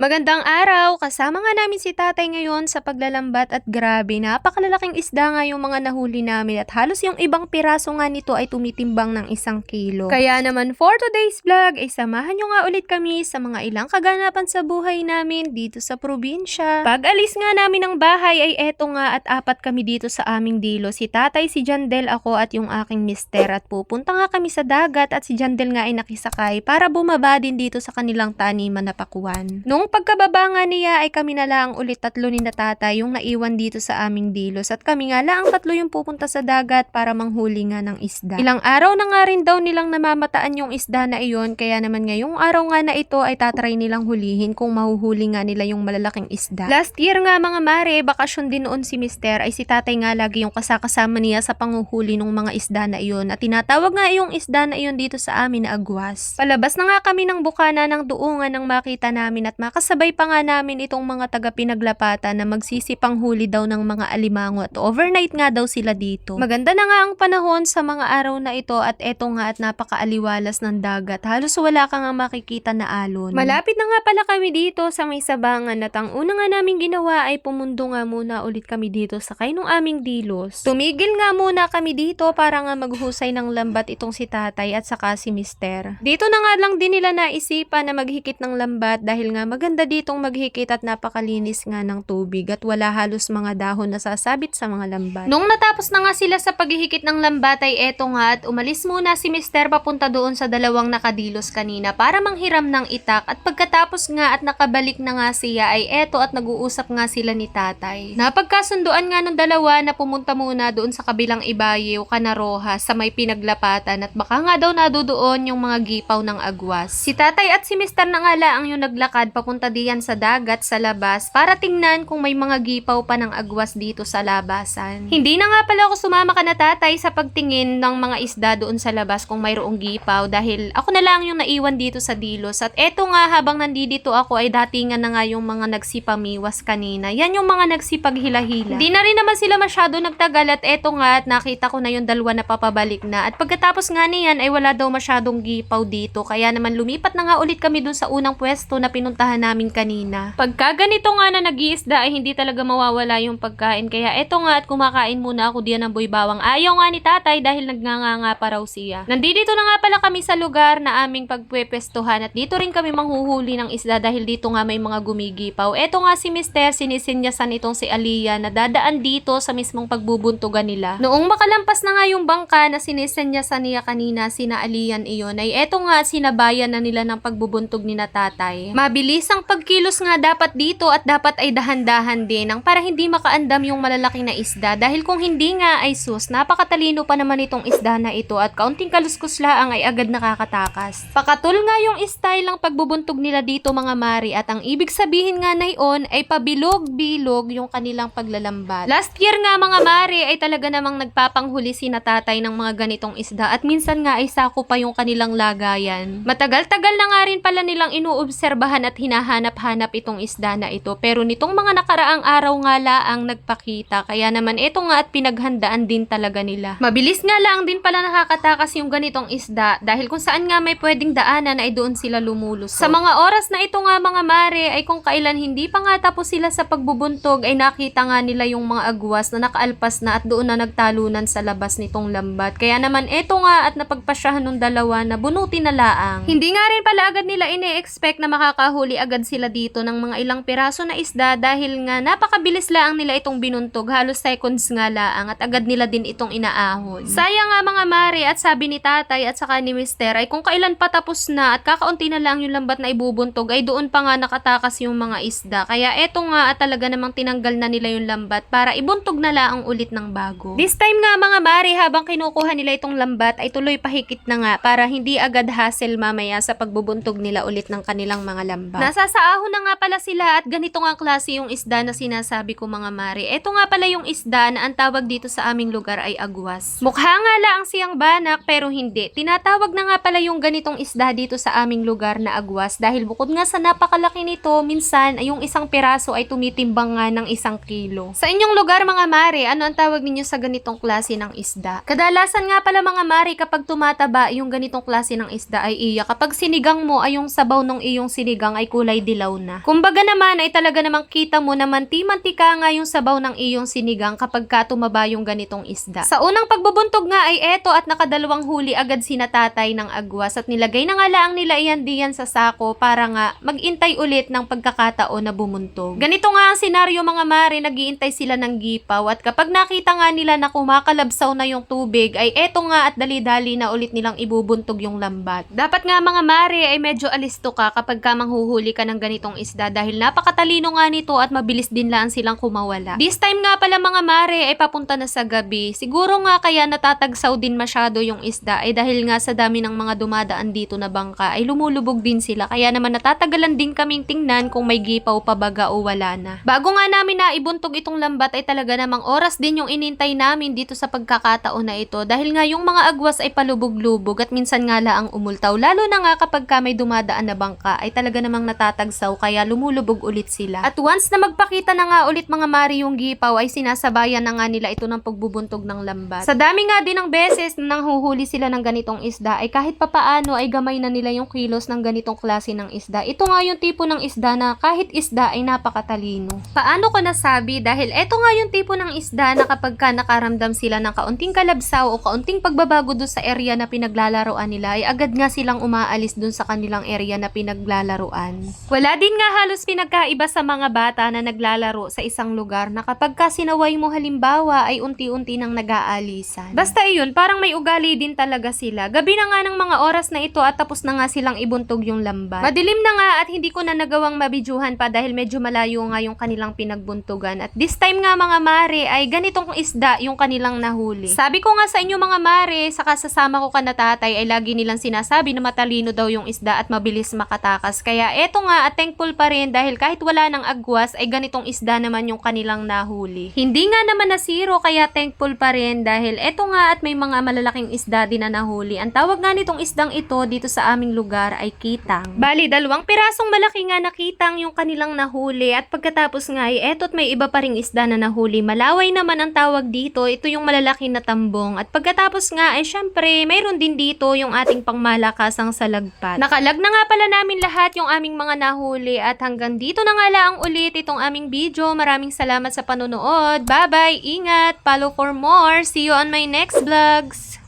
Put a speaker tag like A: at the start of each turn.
A: Magandang araw! Kasama nga namin si tatay ngayon sa paglalambat at grabe, napakalalaking isda nga yung mga nahuli namin at halos yung ibang piraso nga nito ay tumitimbang ng isang kilo. Kaya naman for today's vlog ay samahan nyo nga ulit kami sa mga ilang kaganapan sa buhay namin dito sa probinsya. Pag alis nga namin ng bahay ay eto nga at apat kami dito sa aming dilo. Si tatay, si Jandel, ako at yung aking mister at pupunta nga kami sa dagat at si Jandel nga ay nakisakay para bumaba din dito sa kanilang taniman na pakuan. Nung pagkababa nga niya ay kami na lang ulit tatlo ni na tatay yung naiwan dito sa aming dilos at kami nga lang tatlo yung pupunta sa dagat para manghuli nga ng isda. Ilang araw na nga rin daw nilang namamataan yung isda na iyon kaya naman ngayong araw nga na ito ay tatry nilang hulihin kung mahuhuli nga nila yung malalaking isda. Last year nga mga mare, bakasyon din noon si mister ay si tatay nga lagi yung kasakasama niya sa panguhuli ng mga isda na iyon at tinatawag nga yung isda na iyon dito sa amin na agwas. Palabas na nga kami ng bukana ng duungan nang makita namin at makasabay pa nga namin itong mga taga pinaglapatan na magsisipang huli daw ng mga alimango at overnight nga daw sila dito. Maganda na nga ang panahon sa mga araw na ito at eto nga at napakaaliwalas ng dagat. Halos wala ka nga makikita na alon. Malapit na nga pala kami dito sa may sabangan at ang una nga namin ginawa ay pumundo nga muna ulit kami dito sa kainong aming dilos. Tumigil nga muna kami dito para nga maghusay ng lambat itong si tatay at saka si mister. Dito na nga lang din nila naisipan na maghikit ng lambat dahil nga maganda ditong maghikit at napakalinis nga ng tubig at wala halos mga dahon na sasabit sa mga lambat. Nung natapos na nga sila sa paghihikit ng lambat ay eto nga at umalis muna si mister papunta doon sa dalawang nakadilos kanina para manghiram ng itak at pagkatapos nga at nakabalik na nga siya ay eto at nag-uusap nga sila ni tatay. Napagkasunduan nga ng dalawa na pumunta muna doon sa kabilang ibayew, Kanaroha, sa may pinaglapatan at baka nga daw nadudoon yung mga gipaw ng agwas. Si tatay at si mister na nga lang yung naglakad papunta diyan sa dagat sa labas para tingnan kung may mga gipaw pa ng agwas dito sa labasan. Hindi na nga pala ako sumama ka na tatay sa pagtingin ng mga isda doon sa labas kung mayroong gipaw dahil ako na lang yung naiwan dito sa dilos at eto nga habang nandito ako ay datingan na nga yung mga nagsipamiwas kanina. Yan yung mga nagsipaghila-hila. Hindi na rin naman sila masyado nagtagal at eto nga at nakita ko na yung dalawa na papabalik na at pagkatapos nga niyan ay wala daw masyadong gipaw dito kaya naman lumipat na nga ulit kami dun sa unang pwesto na pinuntahan namin kanina. Pagka ganito nga na nag-iisda ay hindi talaga mawawala yung pagkain kaya eto nga at kumakain muna ako diyan ng boy bawang. Ayaw nga ni tatay dahil nagnganga pa raw siya. Nandito na nga pala kami sa lugar na aming pagpwepestuhan at dito rin kami manghuhuli ng isda dahil dito nga may mga gumigipaw. Eto nga si Mister, sinisinyasan itong si Aliyah na dadaan dito sa mismong pagbubuntugan nila. Noong makalampas na nga yung bangka na sinisinyasan niya kanina sina Aliyan iyon ay eto nga sinabayan na nila ng pagbubuntog ni na tatay. Mabilis ang pagkilos nga dapat dito at dapat ay dahan-dahan din ang para hindi makaandam yung malalaki na isda dahil kung hindi nga ay sus, napakatalino pa naman itong isda na ito at kaunting kaluskus laang ay agad nakakatakas. Pakatul nga yung style ng pagbubuntog nila dito mga mari at ang ibig sabihin nga na iyon ay pabilog-bilog yung kanilang paglalambat. Last year nga mga mari ay talaga namang nagpapanghuli si natatay ng mga ganitong isda at minsan nga ay sako pa yung kanilang lagayan. Matagal-tagal na nga rin pala nilang inuobserbahan at hinahanap-hanap itong isda na ito pero nitong mga nakaraang araw nga laang nagpakita kaya naman ito nga at pinaghandaan din talaga nila. Mabilis nga lang din pala nakakatakas yung ganitong isda dahil kung saan nga may pwedeng daanan ay doon sila lumulusot. Sa mga oras na ito nga mga mare ay kung kailan hindi pa nga tapos sila sa pagbubuntog ay nakita nga nila yung mga agwas na nakaalpas na at doon na nagtalunan sa labas nitong lambat. Kaya naman ito nga at napagpasyahan ng dalawa na bunuti na laang. Hindi nga rin pala agad nila ine-expect na makakahuli agad sila dito ng mga ilang piraso na isda dahil nga napakabilis laang nila itong binuntog. Halos seconds nga laang at agad nila din itong inaahon. Sayang nga mga mare at sabi ni tatay at saka ni mister ay kung kailan pa tapos na at kakaunti na lang yung lambat na ibubuntog ay doon pa nga nakatakas yung mga isda. Kaya eto nga at talaga namang tinanggal na nila yung lambat para ibuntog na laang ulit ng bago. This time nga mga mare habang kinukuha nila itong lambat ay tuloy pahikit na nga para hindi agad hassle mamaya sa pagbubuntog nila ulit ng kanilang mga lambat. Nasa sa ahon na nga pala sila at ganito nga klase yung isda na sinasabi ko mga mare. Eto nga pala yung isda na ang tawag dito sa aming lugar ay agwas. Mukha nga lang siyang banak pero hindi. Tinatawag na nga pala yung ganitong isda dito sa aming lugar na agwas dahil bukod nga sa napakalaki nito, minsan ay yung isang piraso ay tumitimbang nga ng isang kilo. Sa inyong lugar mga mare, ano ang tawag ninyo sa ganitong klase ng isda? Kadalasan nga pala mga mare kapag tumataba yung ganitong klase ng isda ay iya. Kapag sinigang mo ay yung sabaw ng iyong sinigang ay kulay kulay dilaw na. Kumbaga naman ay talaga namang kita mo na manti-mantika nga yung sabaw ng iyong sinigang kapag ka tumaba yung ganitong isda. Sa unang pagbubuntog nga ay eto at nakadalawang huli agad sinatatay ng agwas at nilagay na nga laang nila iyan diyan sa sako para nga magintay ulit ng pagkakataon na bumuntog. Ganito nga ang senaryo mga mare, nagiintay sila ng gipaw at kapag nakita nga nila na kumakalabsaw na yung tubig ay eto nga at dali-dali na ulit nilang ibubuntog yung lambat. Dapat nga mga mare ay medyo alisto ka kapag ka manghuhuli ka ng ganitong isda dahil napakatalino nga nito at mabilis din lang silang kumawala. This time nga pala mga mare ay papunta na sa gabi. Siguro nga kaya natatagsaw din masyado yung isda ay dahil nga sa dami ng mga dumadaan dito na bangka ay lumulubog din sila kaya naman natatagalan din kaming tingnan kung may gipaw pa baga o wala na. Bago nga namin na ibuntog itong lambat ay talaga namang oras din yung inintay namin dito sa pagkakataon na ito dahil nga yung mga agwas ay palubog-lubog at minsan nga laang umultaw lalo na nga kapag ka may dumadaan na bangka ay talaga namang natatagsaw kaya lumulubog ulit sila. At once na magpakita na nga ulit mga mari yung gipaw ay sinasabayan na nga nila ito ng pagbubuntog ng lambat. Sa dami nga din ng beses na nanghuhuli sila ng ganitong isda ay kahit papaano ay gamay na nila yung kilos ng ganitong klase ng isda. Ito nga yung tipo ng isda na kahit isda ay napakatalino. Paano ko nasabi? Dahil ito nga yung tipo ng isda na kapag ka nakaramdam sila ng kaunting kalabsaw o kaunting pagbabago doon sa area na pinaglalaroan nila ay agad nga silang umaalis doon sa kanilang area na pinaglalaroan. Wala din nga halos pinagkaiba sa mga bata na naglalaro sa isang lugar na kapag ka sinaway mo halimbawa ay unti-unti nang nag-aalisan. Basta iyon, parang may ugali din talaga sila. Gabi na nga ng mga oras na ito at tapos na nga silang ibuntog yung lambat. Madilim na nga at hindi ko na nagawang mabidyuhan pa dahil medyo malayo nga yung kanilang pinagbuntugan. At this time nga mga mare ay ganitong isda yung kanilang nahuli. Sabi ko nga sa inyo mga mare, saka sasama ko ka na tatay ay lagi nilang sinasabi na matalino daw yung isda at mabilis makatakas. Kaya eto nga at thankful pa rin dahil kahit wala ng agwas ay ganitong isda naman yung kanilang nahuli. Hindi nga naman na zero kaya thankful pa rin dahil eto nga at may mga malalaking isda din na nahuli. Ang tawag nga nitong isdang ito dito sa aming lugar ay kitang. Bali, dalawang pirasong malaki nga na kitang yung kanilang nahuli at pagkatapos nga ay eto't may iba pa ring isda na nahuli. Malaway naman ang tawag dito. Ito yung malalaki na tambong. At pagkatapos nga ay syempre mayroon din dito yung ating pangmalakasang salagpat. Nakalag na nga pala namin lahat yung aming mga nahuli at hanggang dito na nga lang ulit itong aming video. Maraming salamat sa panonood. Bye-bye! Ingat! Follow for more! See you on my next vlogs!